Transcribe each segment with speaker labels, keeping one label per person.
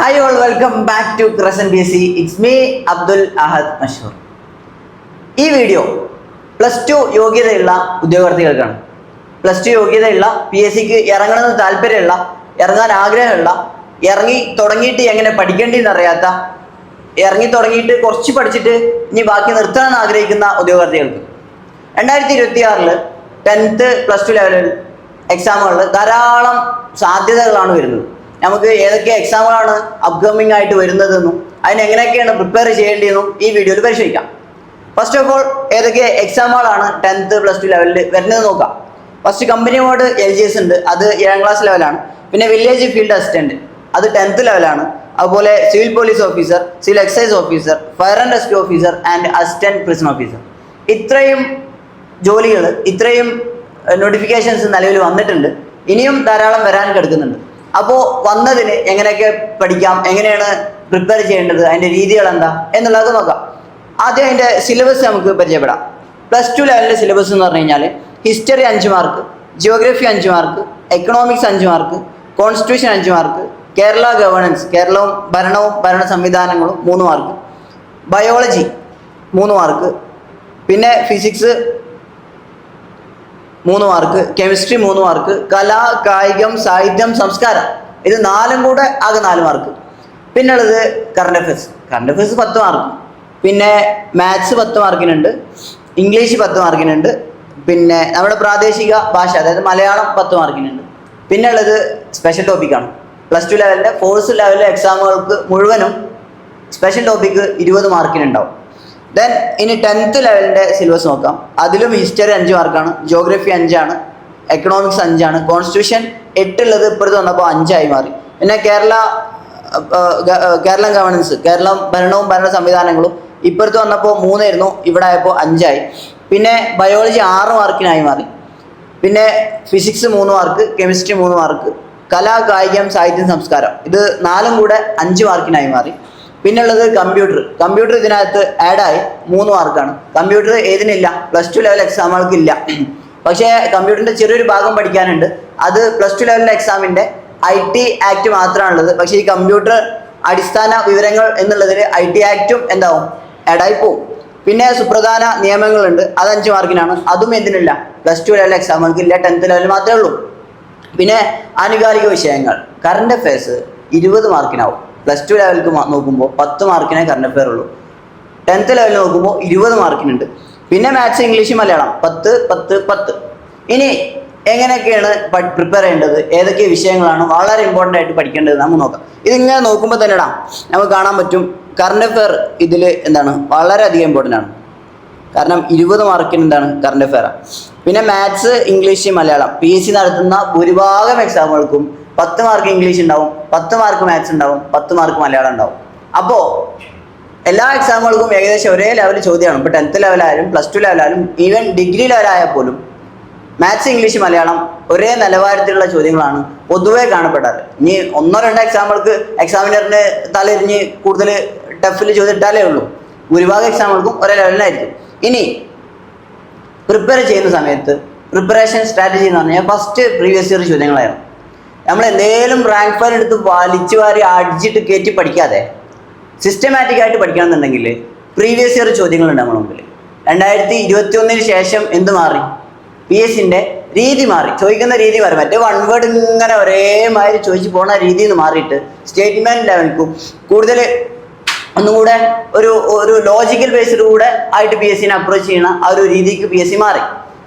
Speaker 1: Hi all welcome back to crescent B C it's me Abdul Ahad Mashoor ഈ video plus two യോഗ്യതയുള്ള ഉദ്യോഗാർത്ഥികൾക്കാണ്. Plus two യോഗ്യതയുള്ള P S സിക്ക് ഇറങ്ങണമെന്ന് താല്പര്യമുള്ള ഇറങ്ങാൻ ആഗ്രഹമുള്ള ഇറങ്ങി തുടങ്ങിയിട്ട് എങ്ങനെ പഠിക്കേണ്ടതെന്ന് അറിയാത്ത ഇറങ്ങി തുടങ്ങിയിട്ട് കുറച്ച് പഠിച്ചിട്ട് ഇനി ബാക്കി നിർത്തണമെന്ന് ആഗ്രഹിക്കുന്ന ഉദ്യോഗാർത്ഥികൾക്ക്. രണ്ടായിരത്തി ഇരുപത്തി ആറിൽ ടെൻത്ത് പ്ലസ് ടു ലെവലിൽ എക്സാമുകളിൽ ധാരാളം സാധ്യതകളാണ് വരുന്നത്. നമുക്ക് ഏതൊക്കെ എക്സാമുകളാണ് അപ്കമിംഗ് ആയിട്ട് വരുന്നതെന്നും അതിനെങ്ങനെയൊക്കെയാണ് പ്രിപ്പയർ ചെയ്യേണ്ടതെന്നും ഈ വീഡിയോയിൽ പരിശോധിക്കാം. ഫസ്റ്റ് ഓഫ് ഓൾ ഏതൊക്കെ എക്സാമുകളാണ് ടെൻത്ത് പ്ലസ് ടു ലെവലിൽ വരുന്നത് നോക്കാം. First company mode L G S ഉണ്ട്. അത് ഏഴാം ക്ലാസ് ലെവലാണ് പിന്നെ വില്ലേജ് ഫീൽഡ് അസിസ്റ്റന്റ് അത് ടെൻത്ത് ലെവലാണ് അതുപോലെ civil police officer civil excise officer fire and rescue officer and assistant prison officer ഇത്രയും ജോലികൾ ഇത്രയും നോട്ടിഫിക്കേഷൻസ് നിലവിൽ വന്നിട്ടുണ്ട്. ഇനിയും ധാരാളം വരാൻ കിടക്കുന്നുണ്ട്. അപ്പോൾ വന്നതിന് എങ്ങനെയൊക്കെ പഠിക്കാം എങ്ങനെയാണ് പ്രിപ്പയർ ചെയ്യേണ്ടത് അതിന്റെ രീതികൾ എന്താ എന്നുള്ളത് നോക്കാം. ആദ്യം അതിന്റെ സിലബസ് നമുക്ക് പരിചയപ്പെടാം. പ്ലസ് ടു ലെവലിന്റെ സിലബസ് എന്ന് പറഞ്ഞു കഴിഞ്ഞാൽ ഹിസ്റ്ററി അഞ്ച് മാർക്ക് ജിയോഗ്രഫി അഞ്ച് മാർക്ക് എക്കണോമിക്സ് അഞ്ച് മാർക്ക് കോൺസ്റ്റിറ്റ്യൂഷൻ അഞ്ച് മാർക്ക് കേരള ഗവേണൻസ് കേരളവും ഭരണവും ഭരണ സംവിധാനങ്ങളും മൂന്ന് മാർക്ക് ബയോളജി മൂന്ന് മാർക്ക് പിന്നെ ഫിസിക്സ് മൂന്ന് മാർക്ക് കെമിസ്ട്രി മൂന്ന് മാർക്ക് കല കായികം സാഹിത്യം സംസ്കാരം. ഇത് നാലും കൂടെ ആകെ നാല് മാർക്ക് പിന്നെ ഉള്ളത് കറണ്ട് അഫയേഴ്സ് കറണ്ട് അഫയേഴ്സ് പത്ത് മാർക്ക് പിന്നെ മാത്സ് പത്ത് മാർക്കിനുണ്ട് ഇംഗ്ലീഷ് പത്ത് മാർക്കിനുണ്ട് പിന്നെ നമ്മുടെ പ്രാദേശിക ഭാഷ അതായത് മലയാളം പത്ത് മാർക്കിനുണ്ട് പിന്നെ ഉള്ളത് സ്പെഷ്യൽ ടോപ്പിക്കാണ് പ്ലസ് ടു ലെവലിന്റെ ഫോഴ്സ് ലെവലിലെ എക്സാമുകൾക്ക് മുഴുവനും സ്പെഷ്യൽ ടോപ്പിക്ക് ഇരുപത് മാർക്കിനുണ്ടാവും ദെൻ ഇനി ടെൻത്ത് ലെവലിന്റെ സിലബസ് നോക്കാം. അതിലും ഹിസ്റ്ററി അഞ്ച് മാർക്കാണ് ജോഗ്രഫി അഞ്ചാണ് എക്കണോമിക്സ് അഞ്ചാണ് കോൺസ്റ്റിറ്റ്യൂഷൻ എട്ടുള്ളത് ഇപ്പോഴത്തെ വന്നപ്പോൾ അഞ്ചായി മാറി. പിന്നെ കേരള കേരളം ഗവർണൻസ് കേരളം ഭരണവും ഭരണ സംവിധാനങ്ങളും ഇപ്പോഴത്തെ വന്നപ്പോൾ മൂന്നായിരുന്നു ഇവിടെ ആയപ്പോൾ അഞ്ചായി. പിന്നെ ബയോളജി ആറ് മാർക്കിനായി മാറി. പിന്നെ ഫിസിക്സ് മൂന്ന് മാർക്ക് കെമിസ്ട്രി മൂന്ന് മാർക്ക് കല കായികം സാഹിത്യം സംസ്കാരം. ഇത് നാലും കൂടെ അഞ്ച് മാർക്കിനായി മാറി. പിന്നെ ഉള്ളത് കമ്പ്യൂട്ടർ കമ്പ്യൂട്ടർ ഇതിനകത്ത് ആഡായി മൂന്ന് മാർക്കാണ് കമ്പ്യൂട്ടർ ഏതിനില്ല? പ്ലസ് ടു ലെവൽ എക്സാമുകൾക്ക് ഇല്ല പക്ഷേ കമ്പ്യൂട്ടറിന്റെ ചെറിയൊരു ഭാഗം പഠിക്കാനുണ്ട്. അത് പ്ലസ് ടു ലെവലിലെ എക്സാമിന്റെ ഐ ടി ആക്ട് മാത്രമാണുള്ളത്. പക്ഷേ ഈ കമ്പ്യൂട്ടർ അടിസ്ഥാന വിവരങ്ങൾ എന്നുള്ളതിൽ ഐ ടി ആക്റ്റും എന്താവും? ആഡായി പോവും. പിന്നെ സുപ്രധാന നിയമങ്ങളുണ്ട്. അത് അഞ്ച് മാർക്കിനാണ് അതും എന്തിനില്ല? പ്ലസ് ടു ലെവൽ എക്സാമുകൾക്ക് ഇല്ല ടെൻത്ത് ലെവൽ മാത്രമേ ഉള്ളൂ. പിന്നെ ആനുകാലിക വിഷയങ്ങൾ. കറണ്ട് അഫയേഴ്സ് ഇരുപത് മാർക്കിനാവും പ്ലസ് ടു ലെവലിൽ നോക്കുമ്പോൾ പത്ത് മാർക്കിനെ കറണ്ട് അഫയർ ഉള്ളൂ. ടെൻത്ത് ലെവലിൽ നോക്കുമ്പോൾ ഇരുപത് മാർക്കിനുണ്ട് പിന്നെ മാത്സ് ഇംഗ്ലീഷ് മലയാളം. പത്ത് പത്ത് പത്ത്. ഇനി എങ്ങനെയൊക്കെയാണ് പ്രിപ്പയർ ചെയ്യേണ്ടത്? ഏതൊക്കെ വിഷയങ്ങളാണ് വളരെ ഇമ്പോർട്ടന്റ് ആയിട്ട് പഠിക്കേണ്ടത് നമുക്ക് നോക്കാം. ഇതിങ്ങനെ നോക്കുമ്പോൾ തന്നെ ഇടാം നമുക്ക് കാണാൻ പറ്റും കറണ്ട് അഫയർ ഇതിൽ എന്താണ്? വളരെയധികം ഇമ്പോർട്ടന്റ് ആണ്. കാരണം ഇരുപത് മാർക്കിന് എന്താണ് കറണ്ട് അഫയർ പിന്നെ maths English Malayalam. P S C നടത്തുന്ന ഭൂരിഭാഗം എക്സാമുകൾക്കും പത്ത് മാർക്ക് ഇംഗ്ലീഷ് ഉണ്ടാവും പത്ത് മാർക്ക് മാത്സ് ഉണ്ടാവും പത്ത് മാർക്ക് മലയാളം ഉണ്ടാവും. അപ്പോൾ എല്ലാ എക്സാമുകൾക്കും ഏകദേശം ഒരേ ലെവൽ ചോദ്യമാണ്. ഇപ്പോൾ ടെൻത്ത് ലെവലായാലും പ്ലസ് ടു ലെവലായാലും ഈവൻ ഡിഗ്രി ലെവലായാൽ പോലും മാത്സ് ഇംഗ്ലീഷ് മലയാളം ഒരേ നിലവാരത്തിലുള്ള ചോദ്യങ്ങളാണ് പൊതുവേ കാണപ്പെടാറ്. ഇനി ഒന്നോ രണ്ടോ എക്സാമുകൾക്ക് എക്സാമിനറിന് തലരിഞ്ഞ് കൂടുതൽ ടഫിൽ ചോദിച്ചിട്ടാലേ ഉള്ളൂ. ഭൂരിഭാഗം എക്സാമുകൾക്കും ഒരേ ലെവലിലായിരിക്കും ഇനി പ്രിപ്പയർ ചെയ്യുന്ന സമയത്ത് പ്രിപ്പറേഷൻ സ്ട്രാറ്റജി എന്ന് പറഞ്ഞാൽ ഫസ്റ്റ് പ്രീവിയസ് ഇയർ ചോദ്യങ്ങളായിരുന്നു. നമ്മൾ എന്തേലും റാങ്ക് ഫയൽ എടുത്ത് വലിച്ചു വാരി അടിച്ചിട്ട് കയറ്റി പഠിക്കാതെ സിസ്റ്റമാറ്റിക് ആയിട്ട് പഠിക്കണമെന്നുണ്ടെങ്കിൽ പ്രീവിയസ് ഇയർ ചോദ്യങ്ങളുണ്ട് നമ്മുടെ മുമ്പിൽ. രണ്ടായിരത്തി ഇരുപത്തി ഒന്നിന് ശേഷം എന്ത് മാറി? പി എസിന്റെ രീതി മാറി. ചോദിക്കുന്ന രീതി മാറി. മറ്റേ വൺ വേർഡ് ഇങ്ങനെ ഒരേമാതിരി ചോദിച്ചു പോണ രീതിയിൽ നിന്ന് മാറിയിട്ട് സ്റ്റേറ്റ്മെന്റ് ലെവൽക്കും കൂടുതൽ ഒന്നും കൂടെ ഒരു ഒരു ലോജിക്കൽ ബേസിലൂടെ ആയിട്ട് പി എസ് സിനെ അപ്രോച്ച് ചെയ്യണ ആ ഒരു രീതിക്ക് പി എസ് സി മാറി.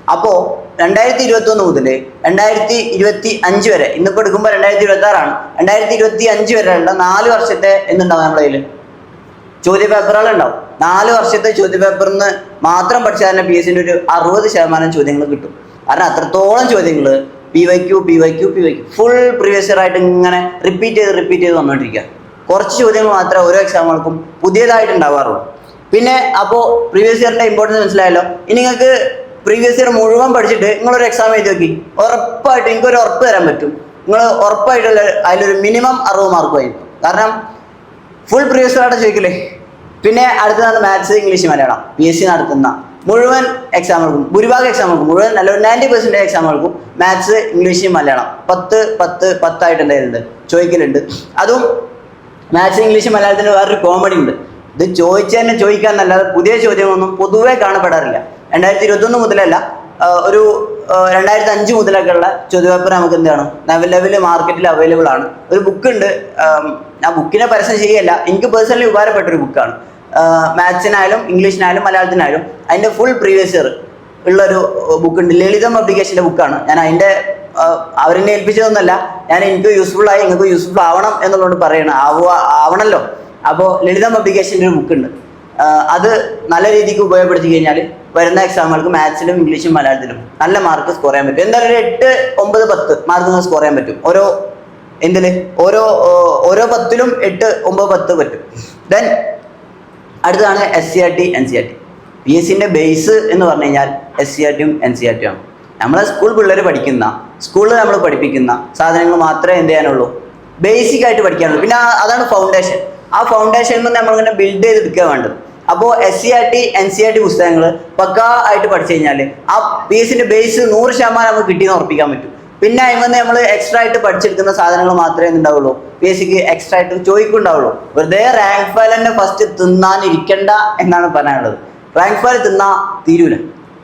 Speaker 1: അപ്പോൾ രണ്ടായിരത്തി ഇരുപത്തി ഒന്ന് മുതൽ രണ്ടായിരത്തി ഇരുപത്തി അഞ്ച് വരെ. ഇന്നിപ്പോൾ എടുക്കുമ്പോൾ രണ്ടായിരത്തി ഇരുപത്തി ആറാണ് രണ്ടായിരത്തി ഇരുപത്തി അഞ്ച് വരെ ഉള്ള നാല് വർഷത്തെ എന്തുണ്ടാവും നമ്മുടെ കയ്യിൽ ചോദ്യ പേപ്പറുകൾ ഉണ്ടാവും നാല് വർഷത്തെ ചോദ്യ പേപ്പറിൽ നിന്ന് മാത്രം പഠിച്ചാൽ തന്നെ പി എസ് സിന്റെ ഒരു അറുപത് ശതമാനം ചോദ്യങ്ങൾ കിട്ടും. കാരണം അത്രത്തോളം ചോദ്യങ്ങൾ P Y Q P Y Q P Y Q full previous ആയിട്ട് ഇങ്ങനെ റിപ്പീറ്റ് ചെയ്ത് റിപ്പീറ്റ് ചെയ്ത് വന്നുകൊണ്ടിരിക്കുക കുറച്ച് ചോദ്യങ്ങൾ മാത്രമേ ഓരോ എക്സാമുകൾക്കും പുതിയതായിട്ട് ഉണ്ടാവാറുള്ളൂ. പിന്നെ അപ്പോൾ പ്രീവിയസ് ഇയറിന്റെ ഇമ്പോർട്ടൻസ് മനസ്സിലായല്ലോ? ഇനി നിങ്ങൾക്ക് പ്രീവിയസ് ഇയർ മുഴുവൻ പഠിച്ചിട്ട് നിങ്ങളൊരു എക്സാം എഴുതി നോക്കി. ഉറപ്പായിട്ട് ഒരു ഉറപ്പ് തരാൻ പറ്റും. നിങ്ങൾ ഉറപ്പായിട്ടുള്ള അതിലൊരു മിനിമം അറുപത് മാർക്ക് കാരണം ഫുൾ പ്രീവിയസ് ആയിട്ട് ചോദിക്കില്ലേ? പിന്നെ അടുത്തതാണ് maths English Malayalam. P S C നടത്തുന്ന മുഴുവൻ എക്സാമുകൾക്കും ഭൂരിഭാഗം എക്സാമുകൾക്കും മുഴുവൻ നല്ല ഒരു നയന്റി എക്സാം എക്സാമുകൾക്കും മാത്സ് ഇംഗ്ലീഷ് മലയാളം. പത്ത് പത്ത് പത്തായിട്ട് എന്തായാലുണ്ട് ചോദിക്കലുണ്ട്. അതും മാത്സ് ഇംഗ്ലീഷ് മലയാളത്തിന് വേറൊരു കോമഡി ഉണ്ട്. ഇത് ചോദിച്ചതന്നെ ചോദിക്കാൻ നല്ലത് പുതിയ ചോദ്യങ്ങളൊന്നും പൊതുവേ കാണപ്പെടാറില്ല. രണ്ടായിരത്തി ഇരുപത്തൊന്ന് മുതലല്ല ഒരു രണ്ടായിരത്തി അഞ്ച് മുതലൊക്കെ ഉള്ള ചോദ്യപേപ്പർ നമുക്ക് എന്താണ് നിലവിൽ മാർക്കറ്റിൽ അവൈലബിൾ ആണ്. ഒരു ബുക്ക് ഉണ്ട് ആ ബുക്കിനെ പരസ്യം ചെയ്യല്ല എനിക്ക് പേഴ്സണലി ഉപകാരപ്പെട്ട ഒരു ബുക്കാണ് മാത്സിനായാലും ഇംഗ്ലീഷിനായാലും മലയാളത്തിനായാലും അതിന്റെ ഫുൾ പ്രീവിയസ് ഇയർ ഉള്ളൊരു ബുക്കുണ്ട് ലളിതം പബ്ലിക്കേഷന്റെ ബുക്കാണ് ഞാൻ അതിന്റെ അവരെന്നെ ഏൽപ്പിച്ചതൊന്നുമല്ല ഞാൻ എനിക്ക് യൂസ്ഫുൾ ആയി നിങ്ങൾക്ക് യൂസ്ഫുൾ ആവണം എന്നുള്ളതുകൊണ്ട് പറയണം. ആവുക ആവണമല്ലോ അപ്പോൾ ലളിതം പബ്ലിക്കേഷന്റെ ഒരു ബുക്കുണ്ട് അത് നല്ല രീതിക്ക് ഉപയോഗപ്പെടുത്തി കഴിഞ്ഞാൽ വരുന്ന എക്സാമുകൾക്ക് മാത്സിലും ഇംഗ്ലീഷും മലയാളത്തിലും നല്ല മാർക്ക് സ്കോർ ചെയ്യാൻ പറ്റും. എന്തായാലും എട്ട് ഒമ്പത് പത്ത് മാർക്ക് നിങ്ങൾ സ്കോർ ചെയ്യാൻ പറ്റും. ഓരോ എന്തിൽ? ഓരോ ഓരോ പത്തിലും എട്ട് ഒമ്പത് പത്ത് പറ്റും. ദെൻ അടുത്തതാണ് S C R T N C R T P S സിന്റെ ബേസ് എന്ന് പറഞ്ഞു കഴിഞ്ഞാൽ എസ് സി ആർ ടിയും എൻ സി ആർ ടിയും ആണ്. നമ്മളെ സ്കൂൾ പിള്ളേർ പഠിക്കുന്ന സ്കൂളിൽ നമ്മൾ പഠിപ്പിക്കുന്ന സാധനങ്ങൾ മാത്രമേ എന്ത് ചെയ്യാനുള്ളൂ? ബേസിക് ആയിട്ട് പഠിക്കാനുള്ളൂ. പിന്നെ അതാണ് ഫൗണ്ടേഷൻ ആ ഫൗണ്ടേഷനിൽ നിന്ന് നമ്മളിങ്ങനെ ബിൽഡ് ചെയ്തെടുക്കുക വേണ്ടത്. അപ്പോൾ S C R T N C R T പുസ്തകങ്ങൾ പക്കാ ആയിട്ട് പഠിച്ചു കഴിഞ്ഞാൽ ആ പി എസ് സിന്റെ ബേസ് നൂറ് ശതമാനം നമുക്ക് കിട്ടിയെന്ന് ഉറപ്പിക്കാൻ പറ്റും. പിന്നെ അതിൽ നമ്മൾ എക്സ്ട്രാ ആയിട്ട് പഠിച്ചെടുക്കുന്ന സാധനങ്ങൾ മാത്രമേ ഉണ്ടാവുള്ളൂ പി എസ് സിക്ക് എക്സ്ട്രാ ആയിട്ട് ചോദിക്കുണ്ടാവുള്ളൂ വെറുതെ റാങ്ക് ഫയൽ തന്നെ ഫസ്റ്റ് തിന്നാനിരിക്കണ്ട എന്നാണ് പറയാനുള്ളത്. റാങ്ക് ഫയൽ തിന്നാ തീരൂല.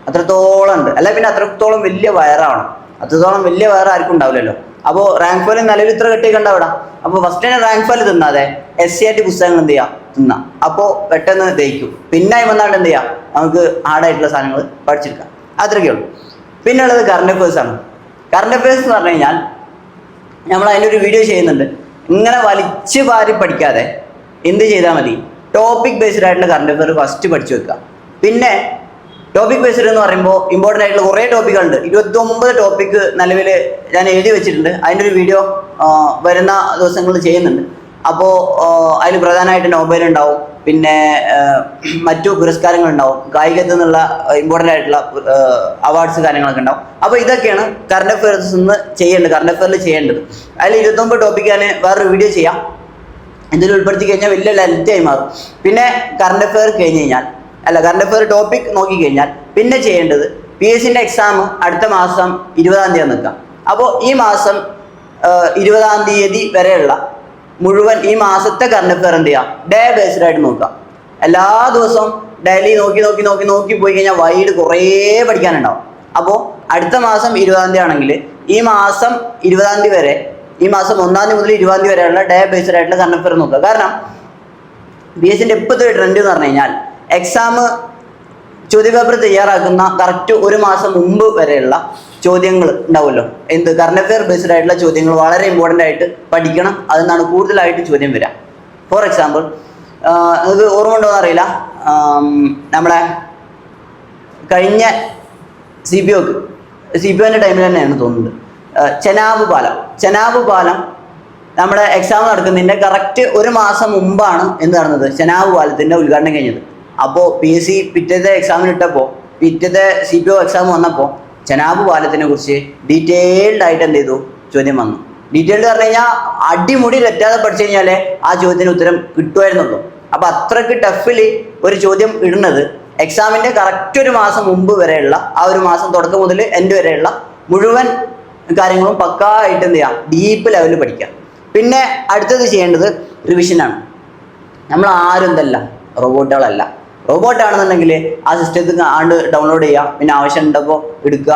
Speaker 1: അത്രത്തോളം ഉണ്ട്. അല്ല പിന്നെ അത്രത്തോളം വലിയ വയറാവണം. അത്രത്തോളം വലിയ വയറ് ഉണ്ടാവില്ലല്ലോ. അപ്പോൾ റാങ്ക് ഫയൽ നിലവിൽ ഇത്ര കെട്ടിയൊക്കെ അവിടെ. അപ്പോൾ ഫസ്റ്റ് തന്നെ റാങ്ക് ഫയൽ തിന്നാതെ എസ് സി ആർ ടി പുസ്തകങ്ങൾ എന്ത് ചെയ്യാം? തിന്നാം. അപ്പോൾ പെട്ടെന്ന് ദഹിക്കും. പിന്നെ വന്നാണ്ട് എന്ത് ചെയ്യാം? നമുക്ക് ഹാർഡായിട്ടുള്ള സാധനങ്ങൾ പഠിച്ചെടുക്കാം. അത്രയൊക്കെ ഉള്ളൂ. പിന്നെ ഉള്ളത് കറണ്ട് അഫേഴ്സ് ആണ്. കറണ്ട് അഫയേഴ്സ് എന്ന് പറഞ്ഞു കഴിഞ്ഞാൽ നമ്മൾ അതിന്റെ ഒരു വീഡിയോ ചെയ്യുന്നുണ്ട്. ഇങ്ങനെ വലിച്ച് വാരി പഠിക്കാതെ എന്ത് ചെയ്താൽ മതി? ടോപ്പിക് ബേസ്ഡ് ആയിട്ടുള്ള കറണ്ട് അഫയർ ഫസ്റ്റ് പഠിച്ചു വെക്കുക. പിന്നെ ടോപ്പിക് ബേസ്ഡ് എന്ന് പറയുമ്പോൾ ഇമ്പോർട്ടന്റ് ആയിട്ടുള്ള കുറേ ടോപ്പിക്കുകളുണ്ട് ഇരുപത്തൊമ്പത് ടോപ്പിക്ക് നിലവിൽ ഞാൻ എഴുതി വെച്ചിട്ടുണ്ട്. അതിന്റെ ഒരു വീഡിയോ വരുന്ന ദിവസങ്ങളിൽ ചെയ്യുന്നുണ്ട്. അപ്പോൾ അതിൽ പ്രധാനമായിട്ട് നോബൽ ഉണ്ടാവും. പിന്നെ മറ്റു പുരസ്കാരങ്ങൾ ഉണ്ടാവും. കായികത്തിൽ നിന്നുള്ള ഇമ്പോർട്ടന്റ് ആയിട്ടുള്ള അവാർഡ്സ് കാര്യങ്ങളൊക്കെ ഉണ്ടാവും. അപ്പോൾ ഇതൊക്കെയാണ് കറണ്ട് അഫെയർസ് നിന്ന് ചെയ്യേണ്ടത് കറണ്ട് അഫയറിൽ ചെയ്യേണ്ടത്. അതിൽ ഇരുപത്തൊമ്പത് ടോപ്പിക്ക് ഞാൻ വേറൊരു വീഡിയോ ചെയ്യാം. ഇതിൽ ഉൾപ്പെടുത്തി കഴിഞ്ഞാൽ വലിയ ലെങ്തായി മാറും. പിന്നെ കറണ്ട് അഫയർ കഴിഞ്ഞ് കഴിഞ്ഞാൽ അല്ല കറണ്ട് അഫയർ ടോപ്പിക് നോക്കിക്കഴിഞ്ഞാൽ പിന്നെ ചെയ്യേണ്ടത് പി എസ് സിന്റെ എക്സാം അടുത്ത മാസം ഇരുപതാം തീയതി നിൽക്കാം. അപ്പോൾ ഈ മാസം ഇരുപതാം തീയതി വരെയുള്ള മുഴുവൻ ഈ മാസത്തെ കറണ്ട് അഫയർ എന്ത് ചെയ്യാം? ഡേ ബേസ്ഡ് ആയിട്ട് നോക്കാം. എല്ലാ ദിവസവും ഡെയിലി നോക്കി നോക്കി നോക്കി നോക്കി പോയി കഴിഞ്ഞാൽ വൈഡ് കുറേ പഠിക്കാനുണ്ടാവും. അപ്പോൾ അടുത്ത മാസം ഇരുപതാം തീയതി ആണെങ്കിൽ ഈ മാസം ഇരുപതാം തീയതി വരെ ഈ മാസം ഒന്നാം തീയതി മുതൽ ഇരുപതാം തീയതി വരെയുള്ള ഡേ ബേസ്ഡ് ആയിട്ടുള്ള കറണ്ട് അഫയർ നോക്കുക. കാരണം ബി എസിന്റെ ഇപ്പോഴത്തെ ട്രെൻഡ് എന്ന് പറഞ്ഞു കഴിഞ്ഞാൽ എക്സാം ചോദ്യപേപ്പർ തയ്യാറാക്കുന്ന കറക്റ്റ് ഒരു മാസം മുമ്പ് വരെയുള്ള ചോദ്യങ്ങൾ ഉണ്ടാവുമല്ലോ. എന്ത്? കറണ്ട് അഫെയർ ബേസ്ഡ് ആയിട്ടുള്ള ചോദ്യങ്ങൾ വളരെ ഇമ്പോർട്ടന്റ് ആയിട്ട് പഠിക്കണം. അതിൽ കൂടുതലായിട്ട് ചോദ്യം വരിക. ഫോർ എക്സാമ്പിൾ നിങ്ങൾക്ക് ഓർമ്മ ഉണ്ടോ എന്നറിയില്ല? നമ്മളെ കഴിഞ്ഞ സി പി ഒക്ക് സി പി ഒന്റെ ടൈമിൽ തന്നെയാണ് തോന്നുന്നത്. ചെനാബ് പാലം ചെനാബ് പാലം നമ്മുടെ എക്സാം നടക്കുന്നതിന്റെ കറക്റ്റ് ഒരു മാസം മുമ്പാണ് എന്ത് നടന്നത്? ചെനാബ് പാലത്തിന്റെ ഉദ്ഘാടനം കഴിഞ്ഞത്. അപ്പോൾ പി എസ് സി പിറ്റത്തെ എക്സാമിന് ഇട്ടപ്പോൾ പിറ്റത്തെ സി പി ഒ എക്സാം വന്നപ്പോൾ ചെനാബ് പാലത്തിനെ കുറിച്ച് ഡീറ്റെയിൽഡ് ആയിട്ട് എന്ത് ചെയ്തു? ചോദ്യം വന്നു. ഡീറ്റെയിൽഡ് പറഞ്ഞു കഴിഞ്ഞാൽ അടിമുടി തെറ്റാതെ പഠിച്ചു കഴിഞ്ഞാലേ ആ ചോദ്യത്തിന് ഉത്തരം കിട്ടുമായിരുന്നുള്ളൂ. അപ്പോൾ അത്രയ്ക്ക് ടഫിൽ ഒരു ചോദ്യം ഇടുന്നത് എക്സാമിന്റെ കറക്റ്റ് ഒരു മാസം മുമ്പ് വരെയുള്ള ആ ഒരു മാസം തുടക്കം മുതൽ എൻഡ് വരെയുള്ള മുഴുവൻ കാര്യങ്ങളും പക്കാ ആയിട്ട് എന്ത് ചെയ്യാം? ഡീപ്പ് ലെവലിൽ പഠിക്കാം പിന്നെ അടുത്തത് ചെയ്യേണ്ടത് റിവിഷനാണ് നമ്മൾ ആരും എന്തല്ല റോബോട്ടുകളല്ല റോബോട്ടാണെന്നുണ്ടെങ്കിൽ ആ സിസ്റ്റത്തിൽ ആണ്ട് ഡൗൺലോഡ് ചെയ്യുക പിന്നെ ആവശ്യം ഉണ്ടപ്പോൾ എടുക്കുക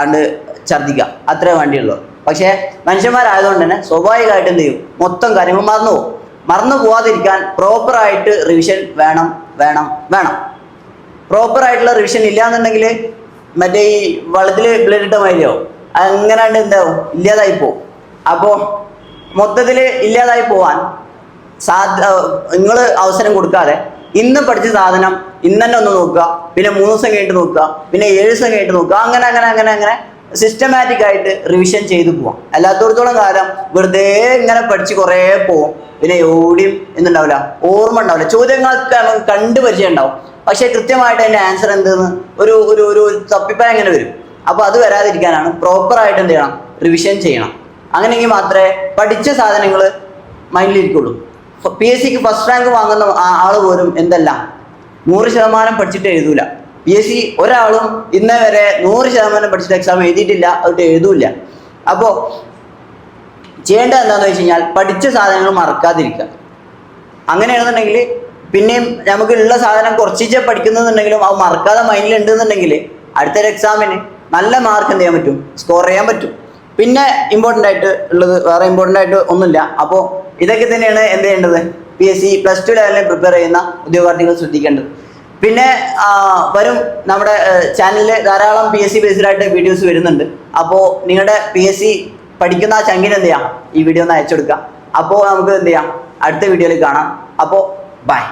Speaker 1: ആണ്ട് ഛർദ്ദിക്കുക. അത്രേ വേണ്ടിയുള്ളൂ. പക്ഷേ മനുഷ്യന്മാരായതുകൊണ്ട് തന്നെ സ്വാഭാവികമായിട്ട് എന്ത് ചെയ്യും? മൊത്തം കാര്യങ്ങൾ മറന്നു പോകും. മറന്നു പോവാതിരിക്കാൻ പ്രോപ്പറായിട്ട് റിവിഷൻ വേണം വേണം വേണം. പ്രോപ്പറായിട്ടുള്ള റിവിഷൻ ഇല്ലാന്നുണ്ടെങ്കിൽ മറ്റേ ഈ വെള്ളത്തിൽ ബ്ലഡ് ഇട്ട മാതിരിയാവും. അങ്ങനെയാണ്ട് എന്താവും ഇല്ലാതായി പോവും. അപ്പോൾ മൊത്തത്തിൽ ഇല്ലാതായി പോവാൻ സാധ്യ നിങ്ങൾ അവസരം കൊടുക്കാതെ ഇന്ന് പഠിച്ച സാധനം ഇന്ന് തന്നെ ഒന്ന് നോക്കുക. പിന്നെ മൂന്ന് ദിവസം കഴിഞ്ഞിട്ട് നോക്കുക. പിന്നെ ഏഴ് ദിവസം കഴിഞ്ഞിട്ട് നോക്കുക. അങ്ങനെ അങ്ങനെ അങ്ങനെ അങ്ങനെ സിസ്റ്റമാറ്റിക് ആയിട്ട് റിവിഷൻ ചെയ്തു പോവാം. അല്ലാത്തടത്തോളം കാലം വെറുതെ ഇങ്ങനെ പഠിച്ച് കുറേ പോവും. പിന്നെ എവിടെയും എന്തുണ്ടാവില്ല ഓർമ്മ ഉണ്ടാവില്ല. ചോദ്യങ്ങൾക്ക് നമുക്ക് കണ്ടു പരിചയം ഉണ്ടാവും. പക്ഷെ കൃത്യമായിട്ട് അതിന്റെ ആൻസർ എന്തെന്ന് ഒരു ഒരു ഒരു തപ്പിപ്പായ അങ്ങനെ വരും. അപ്പോൾ അത് വരാതിരിക്കാനാണ് പ്രോപ്പറായിട്ട് എന്ത് ചെയ്യണം? റിവിഷൻ ചെയ്യണം. അങ്ങനെയെങ്കിൽ മാത്രമേ പഠിച്ച സാധനങ്ങൾ മൈൻഡിലിരിക്കുള്ളൂ പി എസ് സിക്ക് ഫസ്റ്റ് റാങ്ക് വാങ്ങുന്ന ആൾ പോലും എന്തല്ല? നൂറ് ശതമാനം പഠിച്ചിട്ട് എഴുതൂല. പി എസ് സി ഒരാളും ഇന്നേ വരെ നൂറ് ശതമാനം പഠിച്ചിട്ട് എക്സാം എഴുതിയിട്ടില്ല അവരുടെ എഴുതൂല അപ്പോൾ ചെയ്യേണ്ടത് എന്താണെന്ന് വെച്ച് കഴിഞ്ഞാൽ പഠിച്ച സാധനങ്ങൾ മറക്കാതിരിക്കുക. അങ്ങനെയാണെന്നുണ്ടെങ്കിൽ പിന്നെയും നമുക്ക് ഉള്ള സാധനം കുറച്ചേ പഠിക്കുന്നുണ്ടെങ്കിലും അത് മറക്കാതെ മൈൻഡിൽ ഉണ്ടെന്നുണ്ടെങ്കിൽ അടുത്തൊരു എക്സാമിന് നല്ല മാർക്ക് എന്ത് ചെയ്യാൻ പറ്റും? സ്കോർ ചെയ്യാൻ പറ്റും. പിന്നെ ഇമ്പോർട്ടന്റ് ആയിട്ട് ഉള്ളത് വേറെ ഇമ്പോർട്ടന്റ് ആയിട്ട് ഒന്നുമില്ല. അപ്പോൾ ഇതൊക്കെ തന്നെയാണ് എന്ത് ചെയ്യേണ്ടത്? P S C plus two ലെവലിൽ പ്രിപ്പയർ ചെയ്യുന്ന ഉദ്യോഗാർത്ഥികൾ ശ്രദ്ധിക്കേണ്ടത്. പിന്നെ വരും നമ്മുടെ ചാനലിൽ ധാരാളം പി എസ് സി ബേസ്ഡ് ആയിട്ട് വീഡിയോസ് വരുന്നുണ്ട്. അപ്പോൾ നിങ്ങളുടെ പി എസ് സി പഠിക്കുന്ന ആ ചങ്കിന് എന്ത് ചെയ്യാം? ഈ വീഡിയോ ഒന്ന് അയച്ചു കൊടുക്കുക അപ്പോൾ നമുക്ക് എന്ത് ചെയ്യാം? അടുത്ത വീഡിയോയിൽ കാണാം. അപ്പോൾ ബൈ